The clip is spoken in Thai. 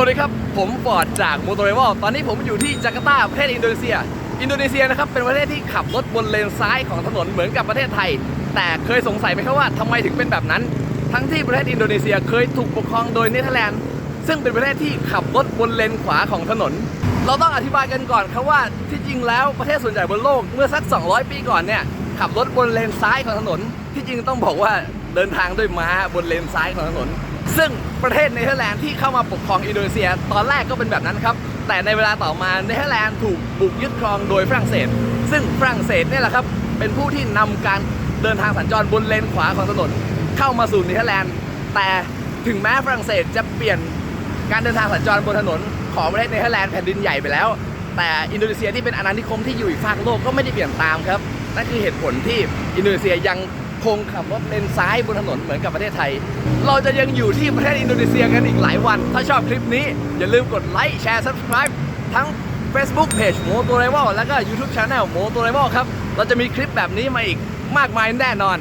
สวัสดีครับ ผมฟอร์ดจากโมโตเรวลตอนนี้ผมอยู่ที่จาการ์ตาประเทศอินโดนีเซีย อินโดนีเซียนะครับเป็นประเทศที่ขับรถบนเลนซ้ายของถนนเหมือนกับประเทศไทย แต่เคยสงสัยไหมครับว่าทำไมถึงเป็นแบบนั้น ทั้งที่ประเทศอินโดนีเซียเคยถูกปกครองโดยเนเธอร์แลนด์ ซึ่งเป็นประเทศที่ขับรถบนเลนขวาของถนน เราต้องอธิบายกันก่อนครับว่าที่จริงแล้วประเทศส่วนใหญ่บนโลกเมื่อสัก 200 ปีก่อนเนี่ยขับรถบนเลนซ้ายของถนน ที่จริงต้องบอกว่าเดินทางด้วยม้าบนเลนซ้ายของถนน ซึ่งประเทศเนเธอร์แลนด์ที่เข้ามาปกครองอินโดนีเซีย ตอนแรกก็เป็นแบบนั้นครับ แต่ในเวลาต่อมาเนเธอร์แลนด์ถูกบุกยึดครองโดยฝรั่งเศส ซึ่งฝรั่งเศสเนี่ยแหละครับ เป็นผู้ที่นำการเดินทางสัญจรบนเลนขวาของถนนเข้ามาสู่เนเธอร์แลนด์ แต่ถึงแม้ฝรั่งเศสจะเปลี่ยนการเดินทางสัญจรบนถนนของประเทศเนเธอร์แลนด์แผ่นดินใหญ่ไปแล้ว แต่อินโดนีเซียที่เป็นอาณานิคมที่อยู่อีกฝั่งโลกก็ไม่ได้เปลี่ยนตามครับ นั่นคือเหตุผลที่อินโดนีเซียยัง คงขับรถเลนซ้ายบนถนนเหมือนกับประเทศไทย เราจะยังอยู่ที่ประเทศอินโดนีเซียกันอีกหลายวัน ถ้าชอบคลิปนี้ อย่าลืมกดไลค์แชร์ subscribe ทั้ง Facebook Page โมโต r ร v วแล้วก็ YouTube Channel โมโต r ร v ครับ เราจะมีคลิปแบบนี้มาอีกมากมายแน่นอน